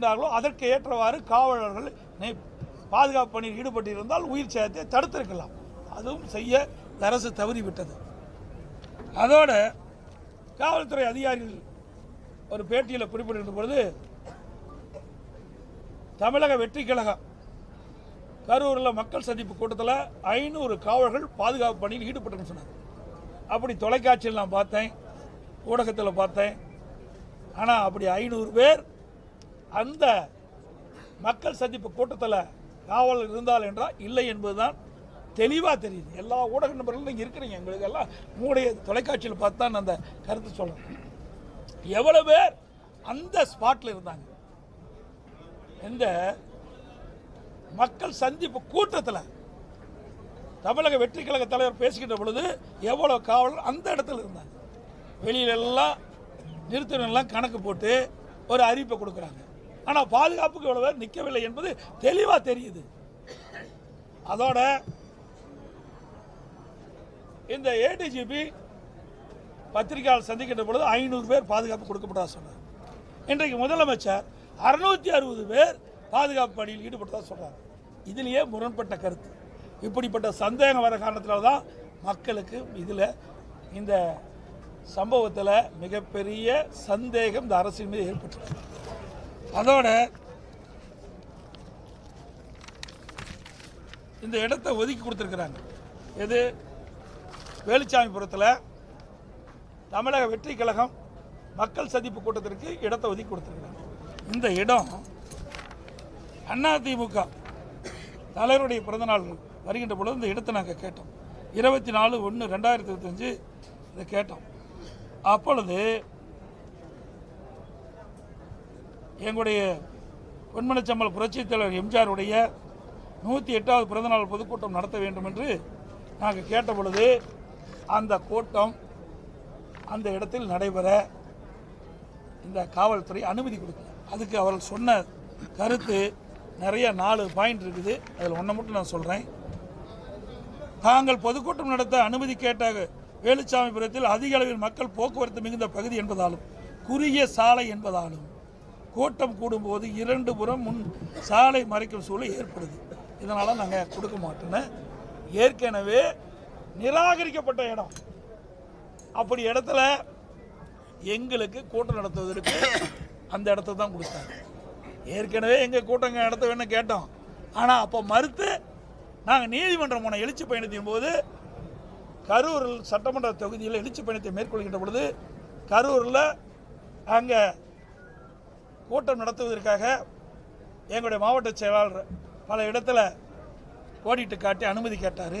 இருந்தார்களோ அதற்கு ஏற்றவாறு காவலர்கள் பாதுகாப்பு பணியில் ஈடுபட்டிருந்தால் உயிர் சேதத்தை தடுத்திருக்கலாம். அதுவும் செய்ய அரசு தவறிவிட்டது. அதோட காவல்துறை அதிகாரிகள் ஒரு பேட்டியில் குறிப்பிட்டிருந்த பொழுது தமிழக வெற்றி கழகம் கரூரில் மக்கள் சந்திப்பு கூட்டத்தில் ஐநூறு காவலர்கள் பாதுகாப்பு பணியில் ஈடுபட்டுன்னு சொன்னாங்க. அப்படி தொலைக்காட்சியில் நான் பார்த்தேன் ஊடகத்தில் பார்த்தேன். ஆனால் அப்படி ஐநூறு பேர் அந்த மக்கள் சந்திப்பு கூட்டத்தில் காவல் இருந்தால் என்றால் இல்லை என்பதுதான் தெளிவாக தெரியுது. எல்லா ஊடக நபர்களும் இங்கே இருக்கிறீங்க. எங்களுக்கு எல்லாம் உங்களுடைய தொலைக்காட்சியில் பார்த்து தான் நான் அந்த கருத்து சொல்கிறேன் எவ்வளோ பேர் அந்த ஸ்பாட்டில் இருந்தாங்க. இந்த மக்கள் சந்திப்பு கூட்டத்தில் தமிழக வெற்றி கழக தலைவர் பேசுகின்ற பொழுது எவ்வளோ காவலர் அந்த இடத்துல இருந்தாங்க. வெளியிலெல்லாம் நிறுத்தினெல்லாம் கணக்கு போட்டு ஒரு அறிவிப்பை கொடுக்குறாங்க. ஆனால் பாதுகாப்புக்கு இவ்வளோ பேர் நிற்கவில்லை என்பது தெளிவாக தெரியுது. அதோட இந்த ஏடிஜிபி பத்திரிகையாளர் சந்திக்கின்ற பொழுது ஐநூறு பேர் பாதுகாப்பு கொடுக்கப்பட்டதாக சொன்னார். இன்றைக்கு முதலமைச்சர் அறுநூத்தி அறுபது பேர் பாதுகாப்பு பணியில் ஈடுபட்டதா சொல்கிறார் இதிலேயே முரண்பட்ட கருத்து. இப்படிப்பட்ட சந்தேகம் வர காரணத்தினால தான் மக்களுக்கு இதில் இந்த சம்பவத்தில் மிகப்பெரிய சந்தேகம் இந்த அரசின் மீது ஏற்பட்டுள்ளது அதோட இந்த இடத்தை ஒதுக்கி கொடுத்துருக்குறாங்க. எது? வேலுச்சாமிபுரத்தில் தமிழக வெற்றி கழகம் மக்கள் சந்திப்பு கூட்டத்திற்கு இடத்தை ஒதுக்கி கொடுத்துருக்குறாங்க. இந்த இடம் அதிமுக தலைவருடைய பிறந்தநாள் வருகின்ற பொழுது இந்த இடத்தை நாங்கள் கேட்டோம். இருபத்தி நாலு ஒன்று ரெண்டாயிரத்தி இருபத்தஞ்சு இதை கேட்டோம். அப்பொழுது எங்களுடைய பொன்மனச்சம்பல் புரட்சித் தலைவர் எம்ஜிஆருடைய நூற்றி எட்டாவது பிறந்தநாள் பொதுக்கூட்டம் நடத்த வேண்டும் என்று நாங்கள் கேட்ட பொழுது அந்த கூட்டம் அந்த இடத்தில் நடைபெற இந்த காவல்துறை அனுமதி கொடுக்கல. அதுக்கு அவர்கள் சொன்ன கருத்து நிறைய நாலு பாயிண்ட் இருக்குது. அதில் ஒன்றை மட்டும் நான் சொல்கிறேன் தாங்கள் பொதுக்கூட்டம் நடத்த அனுமதி கேட்ட வேலுச்சாமிபுரத்தில் அதிக அளவில் மக்கள் போக்குவரத்து மிகுந்த பகுதி என்பதாலும் குறுகிய சாலை என்பதாலும் கூட்டம் கூடும்போது இரண்டு புறம் முன் சாலை மறைக்கும் சூழல் ஏற்படுது. இதனால் நாங்கள் கொடுக்க மாட்டோன்னு ஏற்கனவே நிராகரிக்கப்பட்ட இடம். அப்படி இடத்துல எங்களுக்கு கூட்டம் நடத்துவதற்கு அந்த இடத்த தான் கொடுத்தாங்க. ஏற்கனவே எங்கள் கூட்டங்க நடத்த வேணும் கேட்டோம். ஆனால் அப்போ மறுத்து நாங்கள் நீதிமன்றம் போன எழுச்சி பயணத்தின் போது கரூர் சட்டமன்ற தொகுதியில் எழுச்சி பயணத்தை மேற்கொள்கின்ற பொழுது கரூரில் அங்கே கூட்டம் நடத்துவதற்காக எங்களுடைய மாவட்ட செயலாளர் பல இடத்துல ஓடிட்டு காட்டி அனுமதி கேட்டார்.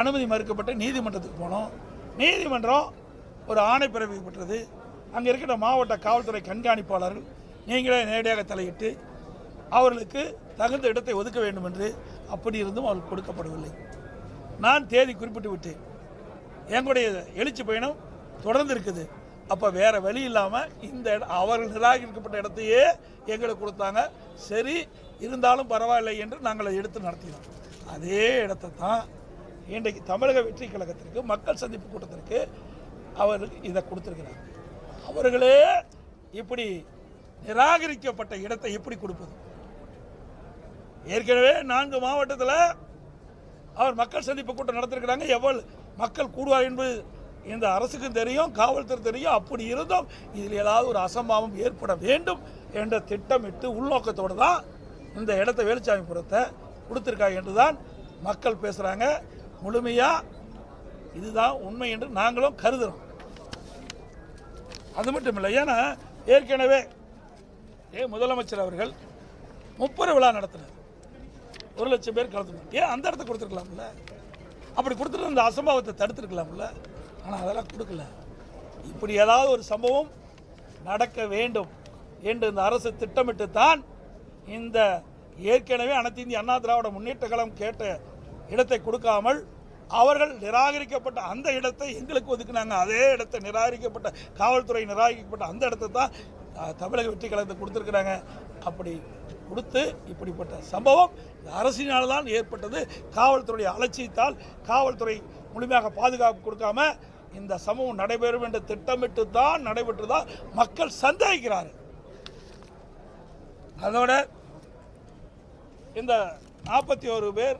அனுமதி மறுக்கப்பட்டு நீதிமன்றத்துக்கு போனோம். நீதிமன்றம் ஒரு ஆணை பிறப்பிக்கப்பட்டது அங்கே இருக்கிற மாவட்ட காவல்துறை கண்காணிப்பாளர்கள் நீங்களே நேரடியாக தலையிட்டு அவர்களுக்கு தகுந்த இடத்தை ஒதுக்க வேண்டும் என்று அப்படி இருந்தும் அவர் கொடுக்கப்படவில்லை. நான் தேதி குறிப்பிட்டு விட்டேன். எங்களுடைய எழுச்சி பயணம் தொடர்ந்து இருக்குது. அப்போ வேறு வழி இல்லாமல் இந்த இடம் அவர்கள் நிராகரிக்கப்பட்ட இடத்தையே எங்களுக்கு கொடுத்தாங்க. சரி இருந்தாலும் பரவாயில்லை என்று நாங்கள் அதை எடுத்து நடத்தினோம். அதே இடத்தை தான் இன்றைக்கு தமிழக வெற்றி கழகத்திற்கு மக்கள் சந்திப்பு கூட்டத்திற்கு அவர்கள் இதை கொடுத்துருக்கிறாங்க அவர்களே இப்படி நிராகரிக்கப்பட்ட இடத்தை எப்படி கொடுப்பது? ஏற்கனவே நான்கு மாவட்டத்தில் அவர் மக்கள் சந்திப்பு கூட்டம் நடத்திருக்கிறாங்க. எவ்வளவு மக்கள் கூடுவார் என்பது இந்த அரசுக்கும் தெரியும் காவல்துறை தெரியும் அப்படி இருந்தும் இதில் ஏதாவது ஒரு அசம்பாவம் ஏற்பட வேண்டும் என்ற திட்டமிட்டு உள்நோக்கத்தோடு தான் இந்த இடத்த வேலுச்சாமிபுரத்தை கொடுத்துருக்காங்க என்று தான் மக்கள் பேசுகிறாங்க முழுமையாக இதுதான் உண்மை என்று நாங்களும் கருதுகிறோம் அது மட்டும் இல்லை ஏன்னா ஏற்கனவே ஏ முதலமைச்சர் அவர்கள் முப்பது விழா நடத்தினார். ஒரு லட்சம் பேர் கலந்துக்கணும் ஏன் அந்த இடத்த கொடுத்துருக்கலாம்ல? அப்படி கொடுத்துட்டு இந்த அசம்பாவத்தை தடுத்துருக்கலாம்ல? ஆனால் அதெல்லாம் கொடுக்கல. இப்படி ஏதாவது ஒரு சம்பவம் நடக்க வேண்டும் என்று இந்த அரசு திட்டமிட்டு தான் இந்த ஏற்கனவே அனைத்து இந்திய அண்ணா திராவிட முன்னேற்ற கழகம் கேட்ட இடத்தை கொடுக்காமல் அவர்கள் நிராகரிக்கப்பட்ட அந்த இடத்தை எங்களுக்கு ஒதுக்குனாங்க. அதே இடத்தை நிராகரிக்கப்பட்ட காவல்துறை நிராகரிக்கப்பட்ட அந்த இடத்தை தான் தமிழக வெற்றி கழகத்தை கொடுத்துருக்குறாங்க. அப்படி கொடுத்து இப்படிப்பட்ட சம்பவம் அரசினால் தான் ஏற்பட்டது. காவல்துறை அலட்சியத்தால் காவல்துறை முழுமையாக பாதுகாப்பு கொடுக்காம இந்த சம்பவம் நடைபெறும் என்று திட்டமிட்டு தான் நடைபெற்றுதான் மக்கள் சந்தேகிக்கிறார்கள். அதோட இந்த நாற்பத்தி ஒரு பேர்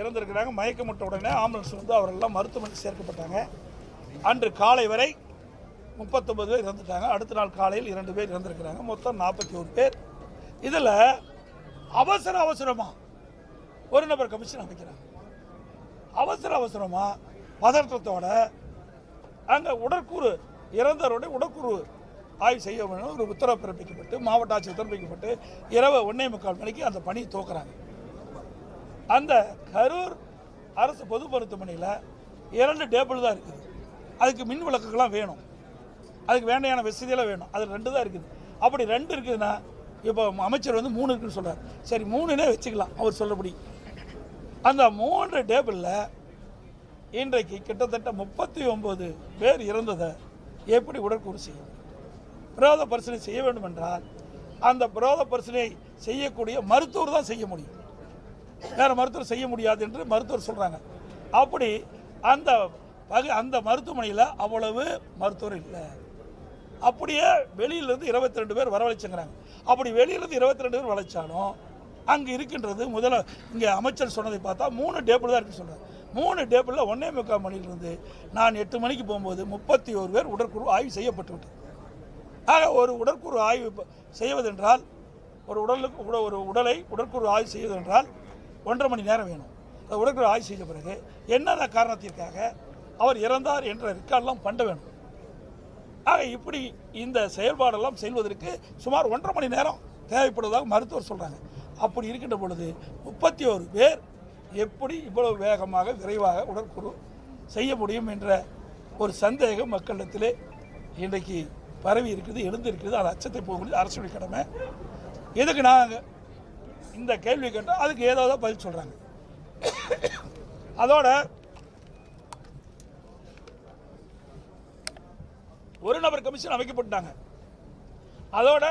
இறந்திருக்கிறாங்க. மயக்கமுட்ட உடனே ஆம்புலன்ஸ் வந்து அவரெல்லாம் மருத்துவமனைக்கு சேர்க்கப்பட்டாங்க. அன்று காலை வரை முப்பத்தொம்பது பேர் இறந்துட்டாங்க. அடுத்த நாள் காலையில் இரண்டு பேர் இறந்திருக்கிறாங்க. மொத்தம் நாற்பத்தி ஒரு பேர் இதில் அவசர அவசரமாக ஒரு நபர் கமிஷன் அமைக்கிறாங்க அவசர அவசரமாக பதற்றத்தோட அங்கே உடற்கூறு இறந்தவருடைய உடற்கூறு ஆய்வு செய்ய வேண்டும் ஒரு உத்தரவு பிறப்பிக்கப்பட்டு மாவட்ட ஆட்சியர் பிறப்பிக்கப்பட்டு இரவு ஒன்றே முக்கால் மணிக்கு அந்த பணியை தோக்குறாங்க அந்த கரூர் அரசு பொது மருத்துவமனையில் இரண்டு டேபிள் தான் இருக்குது. அதுக்கு மின் விளக்குகள்லாம் வேணும். அதுக்கு வேண்டையான வசதியெல்லாம் வேணும். அது ரெண்டு தான் இருக்குது. அப்படி ரெண்டு இருக்குதுன்னா இப்போ அமைச்சர் வந்து மூணு இருக்குன்னு சொல்கிறார் சரி மூணுனே வச்சுக்கலாம் அவர் சொல்லபடி அந்த மூன்று டேபிளில் இன்றைக்கு கிட்டத்தட்ட முப்பத்தி ஒம்பது பேர் இறந்ததை எப்படி உடற்கூறு செய்யும் பிரோத பரிசனை செய்ய வேண்டும் என்றால் அந்த பிரோத பரிசனை செய்யக்கூடிய மருத்துவர் தான் செய்ய முடியும். வேறு மருத்துவர் செய்ய முடியாது என்று மருத்துவர் சொல்கிறாங்க அப்படி அந்த பகு அந்த மருத்துவமனையில் அவ்வளவு மருத்துவர் இல்லை. அப்படியே வெளியிலேருந்து இருபத்தி ரெண்டு பேர் வரவழைச்சுங்கிறாங்க. அப்படி வெளியிலேருந்து இருபத்தி ரெண்டு பேர் வளைச்சாலும் அங்கே இருக்கின்றது முதல்ல இங்கே அமைச்சர் சொன்னதை பார்த்தா மூணு டேபிள் தான் இருக்குன்னு சொல்கிறார் மூணு டேபிளில் ஒன்றே முக்கால் மணிலிருந்து நான் எட்டு மணிக்கு போகும்போது முப்பத்தி ஒரு பேர் உடற்குழு ஆய்வு செய்யப்பட்டு விட்டது ஆக ஒரு உடற்குழு ஆய்வு செய்வதென்றால் ஒரு உடலுக்கு உட- ஒரு உடலை உடற்குழு ஆய்வு செய்வதென்றால் ஒன்றரை மணி நேரம் வேணும். உடற்குழு ஆய்வு செய்த பிறகு என்னென்ன காரணத்திற்காக அவர் இறந்தார் என்ற ரெக்கார்டெல்லாம் பண்ண வேணும். ஆக இப்படி இந்த செயல்பாடெல்லாம் செய்வதற்கு சுமார் ஒன்றரை மணி நேரம் தேவைப்படுவதாக மருத்துவர் சொல்கிறாங்க அப்படி இருக்கின்ற பொழுது முப்பத்தி ஒரு பேர் எப்படி இவ்வளவு வேகமாக விரைவாக உடற்குழு செய்ய முடியும் என்ற ஒரு சந்தேகம் மக்களிடத்திலே இன்றைக்கு பரவி இருக்குது எழுந்திருக்கிறது அது அச்சத்தை போகக்கூடிய அரசுடைய கடமை. எதுக்கு நாங்கள் இந்த கேள்வி கேட்டால் அதுக்கு ஏதாவது பதில் சொல்கிறாங்க அதோட ஒரு நபர் கமிஷன் அமைக்கப்பட்டாங்க அதோட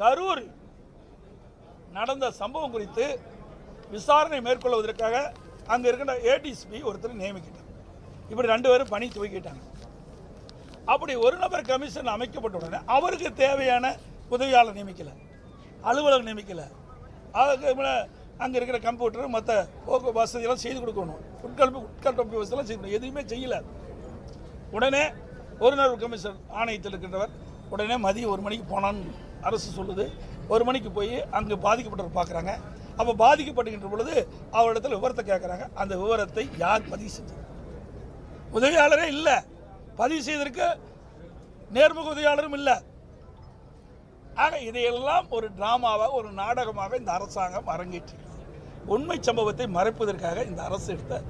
கரூர் நடந்த சம்பவம் குறித்து விசாரணை மேற்கொள்வதற்காக அங்கே இருக்கின்ற ஏடிஎஸ்பி ஒருத்தர் நியமிக்கிட்டாங்க. இப்படி ரெண்டு பேரும் பணி துவக்கிட்டாங்க. அப்படி ஒரு நபர் கமிஷன் அமைக்கப்பட்ட உடனே அவருக்கு தேவையான உதவியாளர் நியமிக்கலை. அலுவலகம் நியமிக்கலை. அதுக்கு அங்கே இருக்கிற கம்ப்யூட்டர் மற்ற போக்கு வசதியெல்லாம் செய்து கொடுக்கணும். உட்கல்வி உட்கட்டமைப்பு வசதியெல்லாம் செய்யணும் எதுவுமே செய்யலை. உடனே ஒரு நாள் கமிஷன் ஆணையத்தில் இருக்கின்றவர் உடனே மதியம் ஒரு மணிக்கு போனான்னு அரசு சொல்லுது ஒரு மணிக்கு போய் அங்கே பாதிக்கப்பட்டவர் பார்க்குறாங்க. அப்போ பாதிக்கப்படுகின்ற பொழுது அவரிடத்தில் விவரத்தை கேட்குறாங்க. அந்த விவரத்தை யார் பதிவு செஞ்சது? உதவியாளரே இல்லை. பதிவு செய்ததற்கு நேர்முக உதவியாளரும் இல்லை. ஆக இதையெல்லாம் ஒரு டிராமாவாக ஒரு நாடகமாக இந்த அரசாங்கம் அரங்கேற்றி உண்மை சம்பவத்தை மறைப்பதற்காக இந்த அரசு எடுத்த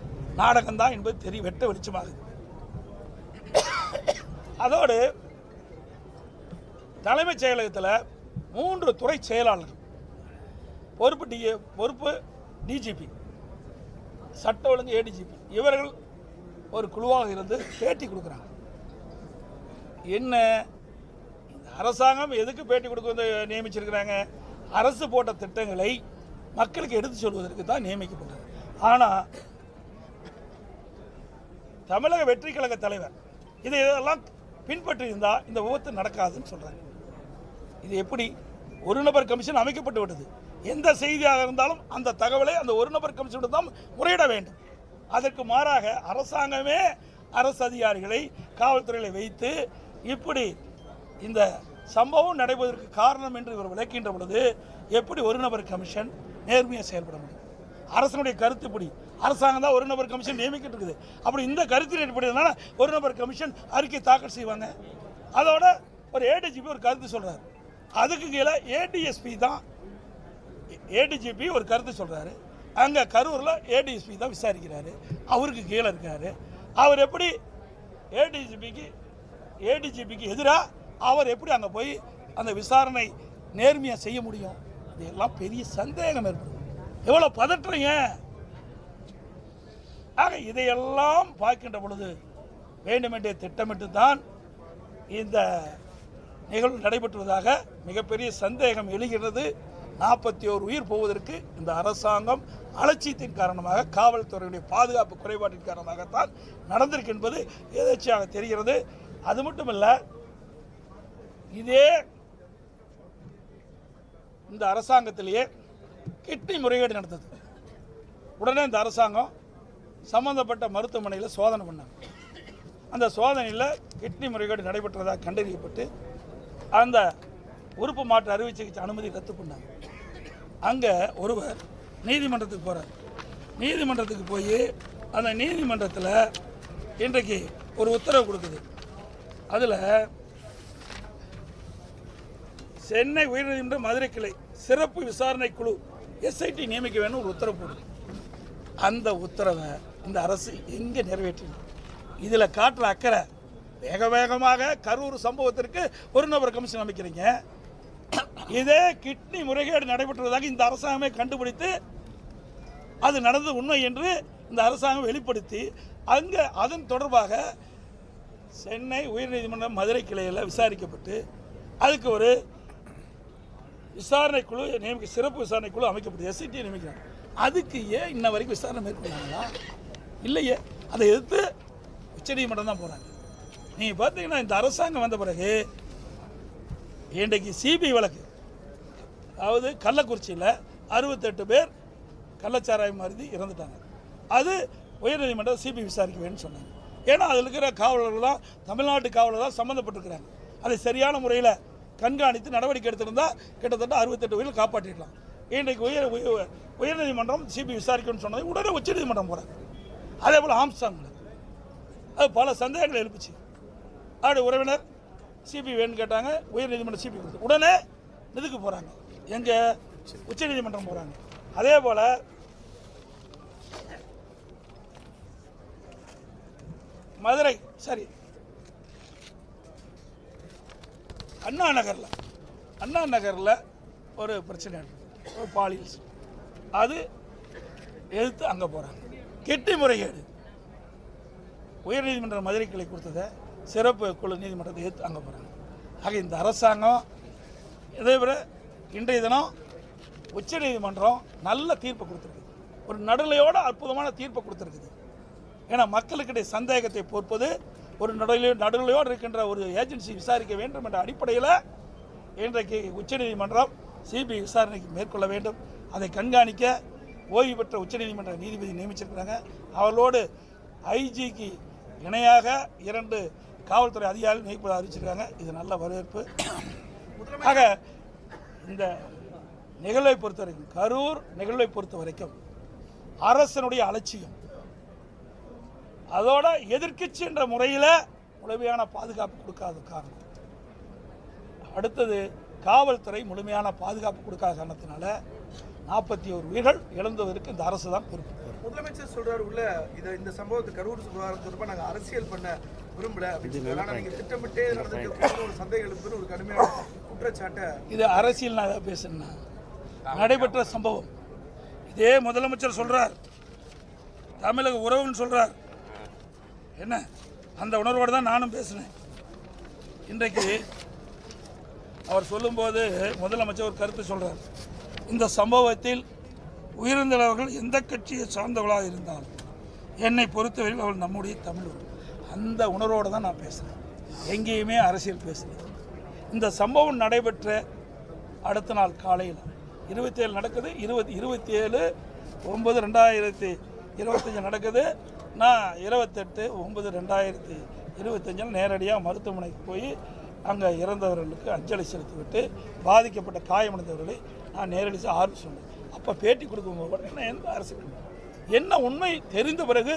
நாடகம்தான் என்பது தெரிய வெட்ட வெளிச்சமாகுது. அதோடு தலைமைச் செயலகத்தில் மூன்று துறை செயலாளர் பொறுப்பு டி பொறுப்பு டிஜிபி சட்ட ஒழுங்கு ஏடிஜிபி. இவர்கள் ஒரு குழுவாக இருந்து பேட்டி கொடுக்குறாங்க. என்ன இந்த அரசாங்கம் எதுக்கு பேட்டி கொடுக்க நியமிச்சிருக்கிறாங்க? அரசு போட்ட திட்டங்களை மக்களுக்கு எடுத்து சொல்வதற்கு தான் நியமிக்கப்பட்டது. ஆனால் தமிழக வெற்றி கழக தலைவர் இது இதெல்லாம் பின்பற்றி இருந்தால் இந்த விபத்து நடக்காதுன்னு சொல்கிறாங்க இது எப்படி ஒரு நபர் கமிஷன் அமைக்கப்பட்டு விட்டது? எந்த செய்தியாக இருந்தாலும் அந்த தகவலை அந்த ஒரு நபர் கமிஷன் தான் முறையிட வேண்டும். அதற்கு மாறாக அரசாங்கமே அரசு அதிகாரிகளை காவல்துறையில் வைத்து இப்படி இந்த சம்பவம் நடைபெறுவதற்கு காரணம் என்று இவர் விளக்கின்ற பொழுது எப்படி ஒரு நபர் கமிஷன் நேர்மையாக செயல்பட முடியும்? அரசனுடைய கருத்துப்படி அரசாங்கம் தான் ஒரு நபர் கமிஷன் நியமிக்கிட்டு இருக்குது. அப்படி இந்த கருத்தின் அடிப்படையினால ஒரு நபர் கமிஷன் அறிக்கை தாக்கல் செய்வாங்க. அதோட ஒரு ஏடிஜிபி ஒரு கருத்து சொல்றாரு. அதுக்கு கீழே ஏடிஎஸ்பி தான் ஏடிஜிபி ஒரு கருத்து சொல்றாரு. அங்க கரூர்ல ஏடிஎஸ்பி தான் விசாரிக்கிறாரு. அவருக்கு கீழே இருக்காரு. அவர் எப்படி ஏடிஜிபிக்கு ஏடிஜிபிக்கு எதிராக அவர் எப்படி அங்கே போய் அந்த விசாரணை நேர்மையாக செய்ய முடியும்? இதெல்லாம் பெரிய சந்தேகம் ஏற்படும் எவ்வளோ ஏன்? ஆக இதையெல்லாம் பார்க்கின்ற பொழுது வேண்டுமென்றே திட்டமிட்டு தான் இந்த நிகழ்வு நடைபெற்றுவதாக மிகப்பெரிய சந்தேகம் எழுகிறது. நாற்பத்தி ஓரு உயிர் போவதற்கு இந்த அரசாங்கம் அலட்சியத்தின் காரணமாக காவல்துறையுடைய பாதுகாப்பு குறைபாட்டின் காரணமாகத்தான் நடந்திருக்கு என்பது எதேச்சியாக தெரிகிறது. அது மட்டுமல்ல இதே இந்த அரசாங்கத்திலேயே கிட்னி முறைகேடு நடந்தது. உடனே இந்த அரசாங்கம் சம்பந்தப்பட்ட மருத்துவமனையில் சோதனை பண்ணாங்க. அந்த சோதனையில் கிட்னி முறைகேடு நடைபெற்றதாக கண்டறியப்பட்டு அந்த உறுப்பு மாற்று அறுவை சிகிச்சை அனுமதி ரத்து பண்ணாங்க. அங்கே ஒருவர் நீதிமன்றத்துக்கு போகிறார் நீதிமன்றத்துக்கு போய் அந்த நீதிமன்றத்தில் இன்றைக்கு ஒரு உத்தரவு கொடுக்குது. அதில் சென்னை உயர்நீதிமன்ற மதுரை கிளை சிறப்பு விசாரணை குழு எஸ்ஐடி நியமிக்க வேணும் ஒரு உத்தரவு போடுது. அந்த உத்தரவை இந்த அரசு எங்கே நிறைவேற்றின இதில் காட்டுற அக்கறை வேக வேகமாக கரூர் சம்பவத்திற்கு ஒரு நபர் கமிஷன் அமைக்கிறீங்க. இதே கிட்னி முறைகேடு நடைபெற்றதாக இந்த அரசாங்கமே கண்டுபிடித்து அது நடந்தது உண்மை என்று இந்த அரசாங்கம் வெளிப்படுத்தி அங்கே அதன் தொடர்பாக சென்னை உயர்நீதிமன்றம் மதுரை கிளையில் விசாரிக்கப்பட்டு அதுக்கு ஒரு விசாரணை குழு நியமிக்க சிறப்பு விசாரணை குழு அமைக்கப்பட்டு எஸ்ஐடி நியமிக்கிறாங்க. அதுக்கு ஏன் இன்ன வரைக்கும் விசாரணை மேற்கொள்ளாங்களா? இல்லையே. அதை எதிர்த்து உச்சநீதிமன்றம் தான் போகிறாங்க நீங்கள் பார்த்தீங்கன்னா இந்த அரசாங்கம் வந்த பிறகு இன்றைக்கு சிபிஐ வழக்கு. அதாவது கள்ளக்குறிச்சியில் அறுபத்தெட்டு பேர் கள்ளச்சாராயம் மருந்தி இறந்துட்டாங்க. அது உயர்நீதிமன்றம் சிபிஐ விசாரிக்க வேணும்னு சொன்னாங்க. ஏன்னா அதில் இருக்கிற காவலர்கள் தான் தமிழ்நாட்டு காவலர்கள் தான் சம்மந்தப்பட்டிருக்கிறாங்க. அதை சரியான முறையில் கண்காணித்து நடவடிக்கை எடுத்திருந்தால் கிட்டத்தட்ட அறுபத்தெட்டு உயிரை காப்பாற்றிடலாம். இன்றைக்கு உயர் உயர் உயர்நீதிமன்றம் சிபிஐ விசாரிக்கணும்னு சொன்னது உடனே உச்சநீதிமன்றம் போகிறாங்க அதே போல் ஆம்ஸ்டாங் அது பல சந்தேகங்களை எழுப்பிச்சு. அப்படி உறவினர் சிபி வேணும்னு கேட்டாங்க உயர்நீதிமன்றம் சிபி கொடுத்து. உடனே இதுக்கு போகிறாங்க எங்கே உச்சநீதிமன்றம் போகிறாங்க அதே போல் மதுரை சரி. அண்ணா நகரில் அண்ணா நகரில் ஒரு பிரச்சனை ஒரு பாலியல் அது எதிர்த்து அங்கே போகிறாங்க கெட்டி முறைகேடு. உயர்நீதிமன்ற மதுரை கிளை கொடுத்ததை சிறப்பு குழு நீதிமன்றத்தை ஏற்று அங்கே போகிறாங்க ஆக இந்த அரசாங்கம் இதே விட இன்றைய தினம் உச்சநீதிமன்றம் நல்ல தீர்ப்பு கொடுத்துருக்குது. ஒரு நடுநிலையோட அற்புதமான தீர்ப்பை கொடுத்துருக்குது. ஏன்னா மக்களுக்கிடையே சந்தேகத்தை பொறுப்பது ஒரு நடுநிலை நடுநிலையோடு இருக்கின்ற ஒரு ஏஜென்சி விசாரிக்க வேண்டும் என்ற அடிப்படையில் இன்றைக்கு உச்சநீதிமன்றம் சிபிஐ விசாரணைக்கு மேற்கொள்ள வேண்டும். அதை கண்காணிக்க ஓய்வு பெற்ற உச்சநீதிமன்ற நீதிபதி நியமிச்சிருக்கிறாங்க. அவர்களோடு ஐஜிக்கு இணையாக இரண்டு காவல்துறை அதிகாரிகள் நியமிப்பதாக அறிவிச்சிருக்காங்க. இது நல்ல வரவேற்பு. ஆக இந்த நிகழ்வை பொறுத்த வரைக்கும் கரூர் நிகழ்வை பொறுத்த வரைக்கும் அரசனுடைய அலட்சியம். அதோட எதிர்க்கட்சி என்ற முறையில் முழுமையான பாதுகாப்பு கொடுக்காத காரணம். அடுத்தது காவல்துறை முழுமையான பாதுகாப்பு கொடுக்காத காரணத்தினால நாற்பத்தி ஒரு உயிர்கள் இழந்ததற்கு இந்த அரசு தான் பொறுப்பு. முதலமைச்சர் சொல்றாரு உள்ள இத இந்த சம்பவத்தை கரூர் விவகாரம் தொடர்பா நாங்க அரசியல் பண்ண விரும்பல. அப்படின்னு சொல்றாரு. ஆனா நீங்க திட்டமிட்டே நடந்திருக்க ஒரு சந்தேகம் ஒரு கடுமையான குற்றச்சாட்டை. இது அரசியல் நான் ஏதாவது பேசுனா நடைபெற்ற சம்பவம். இதே முதலமைச்சர் சொல்றார். தமிழக உறவுன்னு சொல்றார். என்ன? அந்த உணர்வோடு தான் நானும் பேசினேன். இன்றைக்கு அவர் சொல்லும்போது முதலமைச்சர் ஒரு கருத்து சொல்றார். இந்த சம்பவத்தில் உயிரிழந்தவர்கள் எந்த கட்சியை சார்ந்தவர்களாக இருந்தாலும் என்னை பொறுத்தவரையில் அவள் நம்முடைய தமிழ் அந்த உணர்வோடு தான் நான் பேசுகிறேன் எங்கேயுமே அரசியல் பேசுகிறேன் இந்த சம்பவம் நடைபெற்ற அடுத்த நாள் காலையில் இருபத்தேழு நடக்குது. இருபத்தி இருபத்தி ஏழு ஒம்பது ரெண்டாயிரத்தி இருபத்தஞ்சி நடக்குது. நான் இருபத்தெட்டு ஒம்பது ரெண்டாயிரத்தி இருபத்தஞ்சில் நேரடியாக மருத்துவமனைக்கு போய் அங்கே இறந்தவர்களுக்கு அஞ்சலி செலுத்திவிட்டு பாதிக்கப்பட்ட காயமடைந்தவர்களை நான் நேரடி ஆர்வம் சொன்னேன். அப்போ பேட்டி கொடுக்கும்போது கூட என்ன எந்த அரசியல் என்ன உண்மை தெரிந்த பிறகு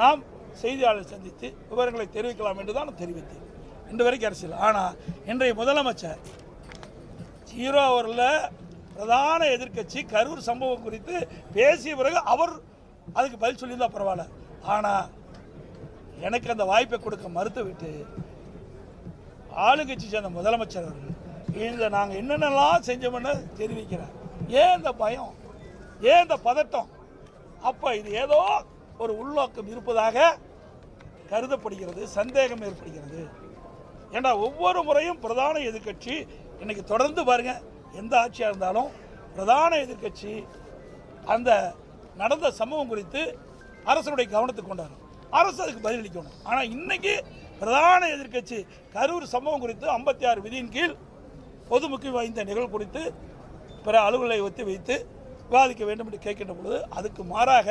நாம் செய்தியாளர் சந்தித்து விவரங்களை தெரிவிக்கலாம் என்று தான் நான் தெரிவித்தேன். இன்று வரைக்கும் அரசியல். ஆனால் இன்றைய முதலமைச்சர் ஜீரோ அவரில் பிரதான எதிர்க்கட்சி கரூர் சம்பவம் குறித்து பேசிய பிறகு அவர் அதுக்கு பதில் சொல்லியிருந்தால் பரவாயில்ல. ஆனால் எனக்கு அந்த வாய்ப்பை கொடுக்க மறுத்து விட்டு ஆளுங்கட்சி சேர்ந்த முதலமைச்சர் அவர்கள். இந்த நாங்கள் என்னென்னலாம் செஞ்சோம்னு தெரிவிக்கிறார். ஏன் இந்த பயம்? ஏன் இந்த பதட்டம்? அப்போ இது ஏதோ ஒரு உள்நோக்கம் இருப்பதாக கருதப்படுகிறது சந்தேகம் ஏற்படுகிறது. ஏன்னா ஒவ்வொரு முறையும் பிரதான எதிர்க்கட்சி இன்னைக்கு தொடர்ந்து பாருங்க எந்த ஆட்சியாக இருந்தாலும் பிரதான எதிர்க்கட்சி அந்த நடந்த சம்பவம் குறித்து அரசனுடைய கவனத்துக்கு கொண்டாடும் அரசு அதுக்கு பதிலளிக்கணும். ஆனால் இன்னைக்கு பிரதான எதிர்க்கட்சி கரூர் சம்பவம் குறித்து ஐம்பத்தி ஆறு விதியின் கீழ் பொது முக்கியம் வாய்ந்த நிகழ்வு குறித்து பிற அலுவலை ஒத்தி வைத்து விவாதிக்க வேண்டும் என்று கேட்கின்ற பொழுது அதுக்கு மாறாக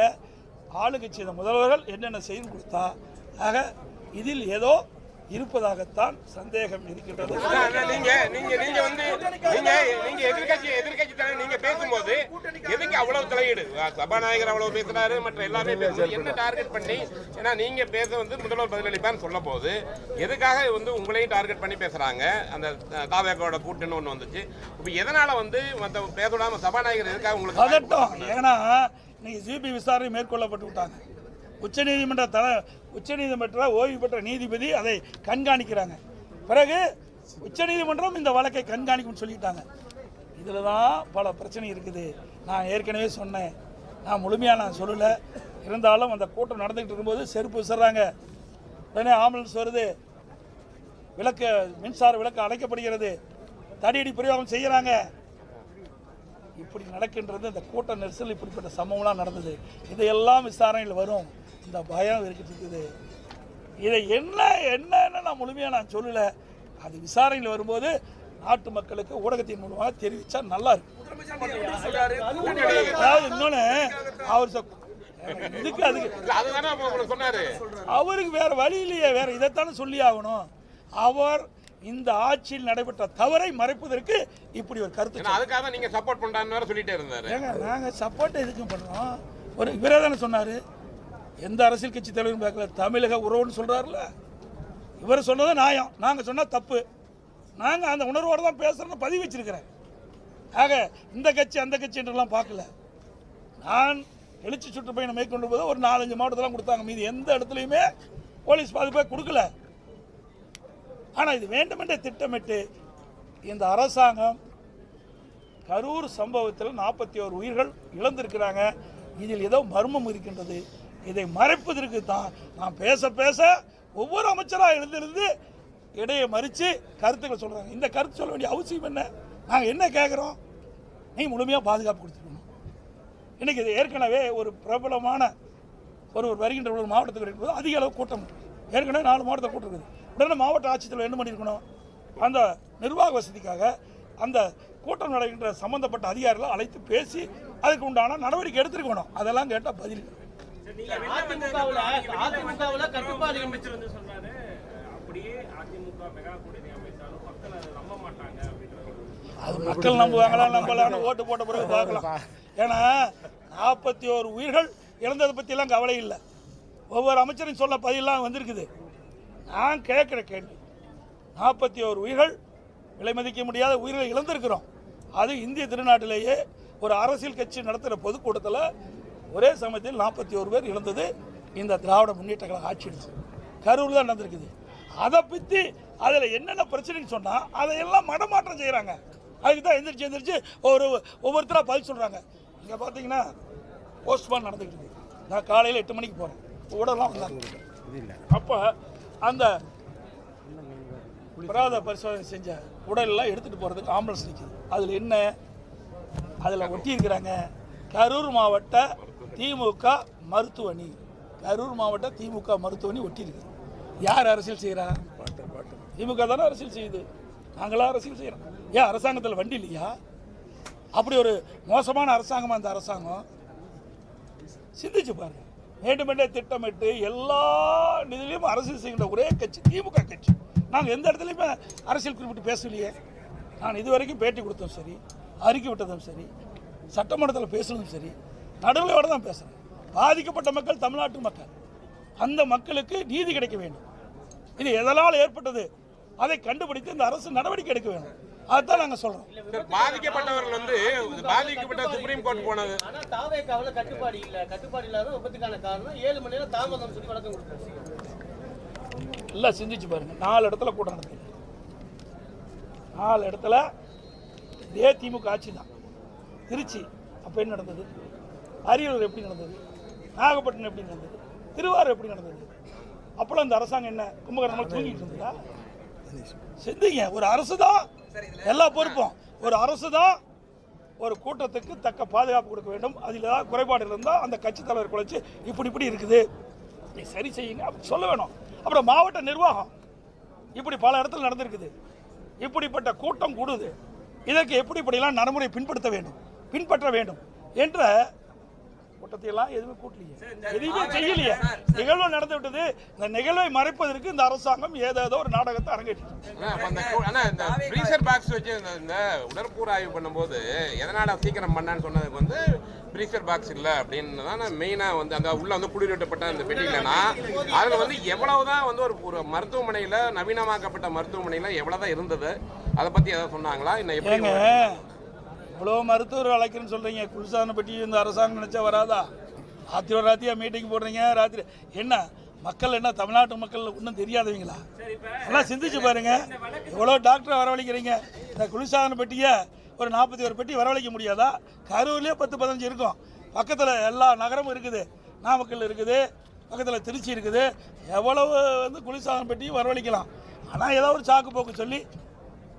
ஆளுங்கட்சி முதல்வர்கள் என்னென்ன செய்து கொடுத்தா ஆக இதில் ஏதோ இருப்பதாகத்தான் சந்தேகம் இருக்கின்றது. ஆனா நீங்க நீங்க நீங்க வந்து நீங்க நீங்க எதிர்க்கட்சி எதிர்க்கட்சி தலைவர் நீங்க பேசும்போது எதுக்கு அவ்வளவு தலையீடு? சபாநாயகர் அவ்வளவு பேசுறாரு மற்ற எல்லாமே பேசுறாரு என்ன டார்கெட் பண்ணி ஏன்னா நீங்க பேச வந்து முதல்வர் பதிலளிப்பான்னு சொல்ல போது எதுக்காக வந்து உங்களையும் டார்கெட் பண்ணி பேசுறாங்க? அந்த தாவேக்கோட கூட்டுன்னு ஒண்ணு வந்துச்சு. இப்ப எதனால வந்து மத்த பேச விடாம சபாநாயகர் எதுக்காக உங்களுக்கு ஏன்னா இன்னைக்கு சிபி விசாரணை மேற்கொள்ளப்பட்டு விட்டாங்க. உச்சநீதிமன்ற தல உச்சநீதிமன்ற ஓய்வு பெற்ற நீதிபதி அதை கண்காணிக்கிறாங்க. பிறகு உச்சநீதிமன்றம் இந்த வழக்கை கண்காணிக்கும்னு சொல்லிட்டாங்க. இதில் தான் பல பிரச்சனை இருக்குது. நான் ஏற்கனவே சொன்னேன். நான் முழுமையாக நான் சொல்லலை. இருந்தாலும் அந்த கூட்டம் நடந்துக்கிட்டு இருக்கும்போது செருப்பு விசுறாங்க உடனே ஆம்புலன்ஸ் வருது. விளக்கு மின்சார விளக்கு அணைக்கப்படுகிறது தடியடி பிரயோகம் செய்கிறாங்க இப்படி நடக்கின்றது இந்த கூட்ட நெரிசல் இப்படிப்பட்ட சம்பவம்லாம் நடந்தது. இதையெல்லாம் விசாரணையில் வரும். இந்த பயம் இருக்குது. இதை என்ன என்னன்னு நான் முழுமையாக நான் சொல்லலை. அது விசாரணையில் வரும்போது நாட்டு மக்களுக்கு ஊடகத்தின் மூலமாக தெரிவித்தா நல்லா இருக்கும். அதாவது இன்னொன்று அவர் இதுக்கு அதுக்கு அவருக்கு வேற வழி இல்லையே வேற இதைத்தானே சொல்லி ஆகணும். அவர் இந்த ஆட்சியில் நடைபெற்ற தவறை மறைப்பதற்கு இப்படி ஒரு கருத்து அதுக்காக நீங்க சப்போர்ட் பண்றான்னு வேற சொல்லிட்டே இருந்தாரு. நாங்கள் சப்போர்ட் எதுக்கும் பண்ணுறோம் ஒரு இவரே தானே சொன்னார். எந்த அரசியல் கட்சி தலைவரும் பார்க்கல. தமிழக உறவுன்னு சொல்கிறாருல இவர் சொன்னது நியாயம். நாங்கள் சொன்னால் தப்பு. நாங்கள் அந்த உணர்வோடு தான் பேசுகிறோன்னு பதிவு வச்சிருக்கிறேன். ஆக இந்த கட்சி அந்த கட்சி என்றெல்லாம் பார்க்கல. நான் எழுச்சி சுற்றுப்பயணம் மேற்கொண்டு போது ஒரு நாலஞ்சு மாவட்டத்தெல்லாம் கொடுத்தாங்க. மீதி எந்த இடத்துலையுமே போலீஸ் பாதுகாப்பை கொடுக்கல. ஆனால் இது வேண்டுமென்றே திட்டமிட்டு இந்த அரசாங்கம் கரூர் சம்பவத்தில் நாற்பத்தி ஓரு உயிர்கள் இழந்திருக்கிறாங்க. இதில் ஏதோ மர்மம் இருக்கின்றது. இதை மறைப்பதற்கு தான் நான் பேச பேச ஒவ்வொரு அமைச்சராக எழுந்திருந்து இடையை மறித்து கருத்துக்கள் சொல்கிறாங்க இந்த கருத்து சொல்ல வேண்டிய அவசியம் என்ன? நாங்கள் என்ன கேட்குறோம் நீ முழுமையாக பாதுகாப்பு கொடுத்துருக்கணும் இன்றைக்கி இது ஏற்கனவே ஒரு பிரபலமான ஒரு ஒரு வருகின்ற ஒரு மாவட்டத்துக்கு இருக்கும்போது அதிக அளவு கூட்டம் ஏற்கனவே நாலு மாவட்டத்தில் கூட்டம் இருக்குது. உடனே மாவட்ட ஆட்சித்தலைவர் என்ன பண்ணியிருக்கணும் அந்த நிர்வாக வசதிக்காக அந்த கூட்டம் நடக்கின்ற சம்பந்தப்பட்ட அதிகாரிகளை அழைத்து பேசி அதுக்கு உண்டான நடவடிக்கை எடுத்துருக்கணும். அதெல்லாம் கேட்டால் பதில் இல்லை. அதிமுகவுல அதிமுகவுல கட்டுப்பாடு அமைச்சர் வந்து சொன்னாரு அப்படியே அதிமுக மெகா கூட்டணி அமைத்தாலும் மக்கள் அதை நம்ப மாட்டாங்க அப்படின்றது அது மக்கள் நம்புவாங்களா நம்பலான்னு ஓட்டு போட்ட பிறகு பார்க்கலாம். ஏன்னா நாற்பத்தி ஓரு உயிர்கள் இழந்ததை பற்றிலாம் கவலை இல்லை. ஒவ்வொரு அமைச்சரும் சொல்ல பதிலாம் வந்திருக்குது. நான் கேட்குற கேள்வி நாற்பத்தி ஓரு உயிர்கள் விலை மதிக்க முடியாத உயிர்களை இழந்திருக்கிறோம். அது இந்திய திருநாட்டிலேயே ஒரு அரசியல் கட்சி நடத்துகிற பொதுக்கூட்டத்தில் ஒரே சமயத்தில் நாற்பத்தி ஒரு பேர் இழந்தது இந்த திராவிட முன்னேற்ற கழக ஆட்சி கரூர் தான் நடந்திருக்குது. அதை பற்றி அதில் என்னென்ன பிரச்சனைன்னு சொன்னால் அதையெல்லாம் மடமாற்றம் செய்கிறாங்க அதுக்கு தான் எந்திரிச்சு எந்திரிச்சு ஒரு ஒவ்வொருத்தராக பதில் சொல்கிறாங்க இங்கே பார்த்தீங்கன்னா போஸ்ட்மார்ட் நடந்துக்கிட்டு நான் காலையில் எட்டு மணிக்கு போகிறேன் உடலாம் வந்தாங்க. அப்போ அந்த பிராத பரிசோதனை செஞ்ச உடலெல்லாம் எடுத்துகிட்டு போகிறதுக்கு ஆம்புலன்ஸ் நிற்குது அதில் என்ன? அதில் ஒட்டியிருக்கிறாங்க. கரூர் மாவட்ட திமுக மருத்துவமனை. கரூர் மாவட்ட திமுக மருத்துவமனை ஒட்டியிருக்கு. யார் அரசியல் செய்கிறா திமுக தானே அரசியல் செய்யுது. நாங்களாம் அரசியல் செய்கிறோம் ஏன் அரசாங்கத்தில் வண்டி இல்லையா? அப்படி ஒரு மோசமான அரசாங்கமா அந்த அரசாங்கம்? சிந்திச்சு பாருங்க. வேண்டுமென்றே திட்டமிட்டு எல்லா நிதியிலையும் அரசியல் செய்கின்ற ஒரே கட்சி திமுக கட்சி. நாங்கள் எந்த இடத்துலையுமே அரசியல் குறிப்பிட்டு பேசலையே. நான் இதுவரைக்கும் பேட்டி கொடுத்ததும் சரி அறிக்கை விட்டதும் சரி சட்டமன்றத்தில் பேசுனதும் சரி நடுநிலையோடு தான் பேசுகிறேன் பாதிக்கப்பட்ட மக்கள் தமிழ்நாட்டு மக்கள். அந்த மக்களுக்கு நீதி கிடைக்க வேண்டும். இது எதனால் ஏற்பட்டது? அதை கண்டுபிடித்து இந்த அரசு நடவடிக்கை எடுக்க வேண்டும். அதுதான் நாங்கள் சொல்கிறோம் சார், பாதிக்கப்பட்டவர்கள் வந்து பாதிக்கப்பட்ட சுப்ரீம் கோர்ட் போனது. ஆனா தாவேக்காவுல கட்டுப்பாடு இல்ல. கட்டுப்பாடு இல்லாத விபத்துக்கான காரணம் ஏழு மணி நேரம் தாமதம் சொல்லி வழக்கம் கொடுத்தாரு எல்லாம் சிந்திச்சு பாருங்க. நாலு இடத்துல கூட்டம் நடக்குது. நாலு இடத்துல இதே திமுக ஆட்சி தான் திருச்சி அப்போ என்ன நடந்தது? அரியலூர் எப்படி நடந்தது? நாகப்பட்டினம் எப்படி நடந்தது? திருவாரூர் எப்படி நடந்தது? அப்போல்லாம் இந்த அரசாங்கம் என்ன? கும்பகரணம் தூங்கிட்டு இருந்ததா? சிந்திங்க. ஒரு அரசு தான். எல்லா பொறுப்பும். ஒரு அரசு தான் ஒரு கூட்டத்துக்கு தக்க பாதுகாப்பு கொடுக்க வேண்டும். அதில் ஏதாவது குறைபாடு இருந்தால் அந்த கட்சி தலைவர் குறைச்சி இப்படி இப்படி இருக்குது. நீ சரி செய்யுங்க. அப்படி சொல்ல வேணும். அப்புறம் மாவட்ட நிர்வாகம். இப்படி பல இடத்துல நடந்திருக்குது. இப்படிப்பட்ட கூட்டம் கூடுது. இதற்கு எப்படி இப்படிலாம் நடைமுறை பின்படுத்த வேண்டும்? பின்பற்ற வேண்டும். என்ற கூட்டத்தையெல்லாம் எதுவுமே கூட்டலையே. எதுவுமே செய்யலையே. நிகழ்வு நடந்து விட்டது இந்த நிகழ்வை மறைப்பதற்கு இந்த அரசாங்கம் ஏதேதோ ஒரு நாடகத்தை அரங்கேற்றிட்டு பாக்ஸ் வச்சு இந்த உடற்கூறு ஆய்வு பண்ணும்போது எதனால சீக்கிரம் பண்ணான்னு சொன்னதுக்கு வந்து ஃப்ரீசர் பாக்ஸ் இல்ல அப்படின்னு தான் மெயினா வந்து அந்த உள்ள வந்து குளிரூட்டப்பட்ட அந்த பெட்டி இல்லைன்னா அதுல வந்து எவ்வளவுதான் வந்து ஒரு ஒரு மருத்துவமனையில நவீனமாக்கப்பட்ட மருத்துவமனையில எவ்வளவுதான் இருந்தது அதை பத்தி ஏதாவது சொன்னாங்களா? இன்னும் எப்படி இவ்வளோ மருத்துவர் அழைக்கிறேன்னு சொல்கிறீங்க குளிர்சாதன பெட்டி இந்த அரசாங்கம் நினச்சா வராதா? ராத்திரி ராத்திரியாக மீட்டிங் போடுறீங்க ராத்திரி என்ன? மக்கள் என்ன தமிழ்நாட்டு மக்கள் ஒன்றும் தெரியாதவங்களா? எல்லாம் சிந்திச்சு பாருங்க. எவ்வளோ டாக்டரை வரவழைக்கிறீங்க? இந்த குளிர்சாதன பெட்டியை ஒரு நாற்பத்தி ஒரு பெட்டி வரவழைக்க முடியாதா? கரூர்லேயே பத்து பதினஞ்சு இருக்கும். பக்கத்தில் எல்லா நகரமும் இருக்குது. நாமக்கல் இருக்குது. பக்கத்தில் திருச்சி இருக்குது. எவ்வளவு வந்து குளிர்சாதன பெட்டியும் வரவழைக்கலாம். ஆனால் ஏதோ ஒரு சாக்கு போக்கு சொல்லி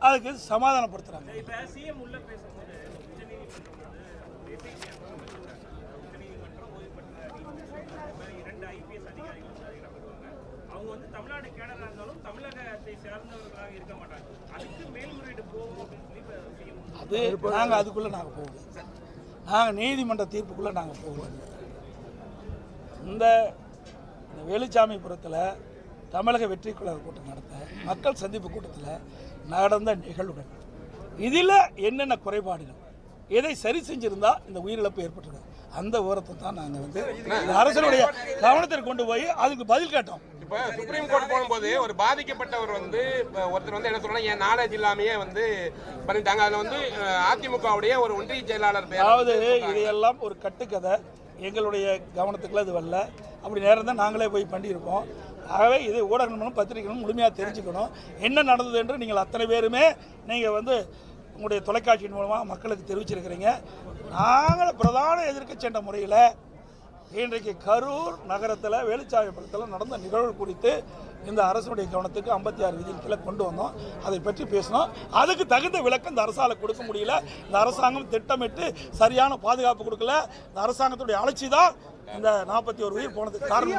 அதுக்கு சமாதானப்படுத்துகிறாங்க இப்ப சிஎம் உள்ள பேசும்போது உச்சநீதிமன்றம் வந்து உச்சநீதிமன்றம் ஓய்வு பெற்ற நீதிபதி இந்த மாதிரி இரண்டு ஐபிஎஸ் அதிகாரிகள் வந்து அதில் வருவாங்க அவங்க வந்து தமிழ்நாடு கேடராக இருந்தாலும் தமிழகத்தை சேர்ந்தவர்களாக இருக்க மாட்டாங்க. அதுக்கு மேல்முறையீடு போகும் அப்படின்னு சொல்லி அது நாங்கள் அதுக்குள்ளே நாங்கள் போவோம் நாங்கள் நீதிமன்ற தீர்ப்புக்குள்ளே நாங்கள் போவோம் இந்த இந்த வேலுச்சாமிபுரத்தில் தமிழக வெற்றி குழு கூட்டம் நடத்த மக்கள் சந்திப்பு கூட்டத்தில் நடந்த நிகழ்வுகள். இதில் என்னென்ன குறைபாடுகள்? எதை சரி செஞ்சிருந்தா இந்த உயிரிழப்பு ஏற்பட்டிருக்கு? அந்த ஓரத்தை தான் நாங்கள் வந்து அரசனுடைய கவனத்தில் கொண்டு போய் அதுக்கு பதில் கேட்டோம். இப்ப சுப்ரீம் கோர்ட் போகும்போது ஒரு பாதிக்கப்பட்டவர் வந்து இப்ப ஒருத்தர் வந்து என்ன சொல்றாங்க என் நாலேஜ் இல்லாமயே வந்து பண்ணிட்டாங்க. அதுல வந்து அதிமுகவுடைய ஒரு ஒன்றிய செயலாளர் அதாவது இதையெல்லாம் ஒரு கட்டுக்கதை. எங்களுடைய கவனத்துக்குள்ள இது வரல. அப்படி நேரம் தான் நாங்களே போய் பண்ணியிருப்போம் ஆகவே இது ஊடகங்களும் பத்திரிகைகளும் முழுமையாக தெரிஞ்சுக்கணும். என்ன நடந்தது என்று நீங்கள் அத்தனை பேருமே நீங்கள் வந்து உங்களுடைய தொலைக்காட்சியின் மூலமாக மக்களுக்கு தெரிவிச்சிருக்கிறீங்க. நாங்கள் பிரதான எதிர்க்கட்சி என்ற முறையில் இன்றைக்கு கரூர் நகரத்தில் வேலுச்சாமிபுரத்தில் நடந்த நிகழ்வு குறித்து இந்த அரசுடைய கவனத்துக்கு ஐம்பத்தி ஆறு விதியின் கீழே கொண்டு வந்தோம். அதை பற்றி பேசினோம். அதுக்கு தகுந்த விளக்கம் இந்த அரசால் கொடுக்க முடியல. இந்த அரசாங்கம் திட்டமிட்டு சரியான பாதுகாப்பு கொடுக்கல. இந்த அரசாங்கத்துடைய அலட்சி தான் இந்த நாற்பத்தி ஒரு உயிர் போனதுக்கு காரணம்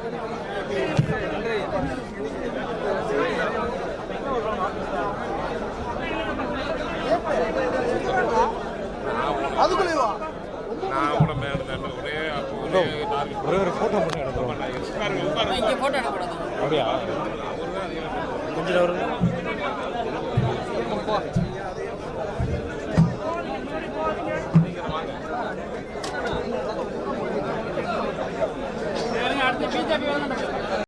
நான் கூட மேல. ஒரே ஒரே ஒரே ஒரு போட்டோ மட்டும் எடுத்துருவோம் இங்கே ஃபோட்டோ எடுக்கக்கூடாது அப்படியா? அடுத்து பிஜேபி வந்து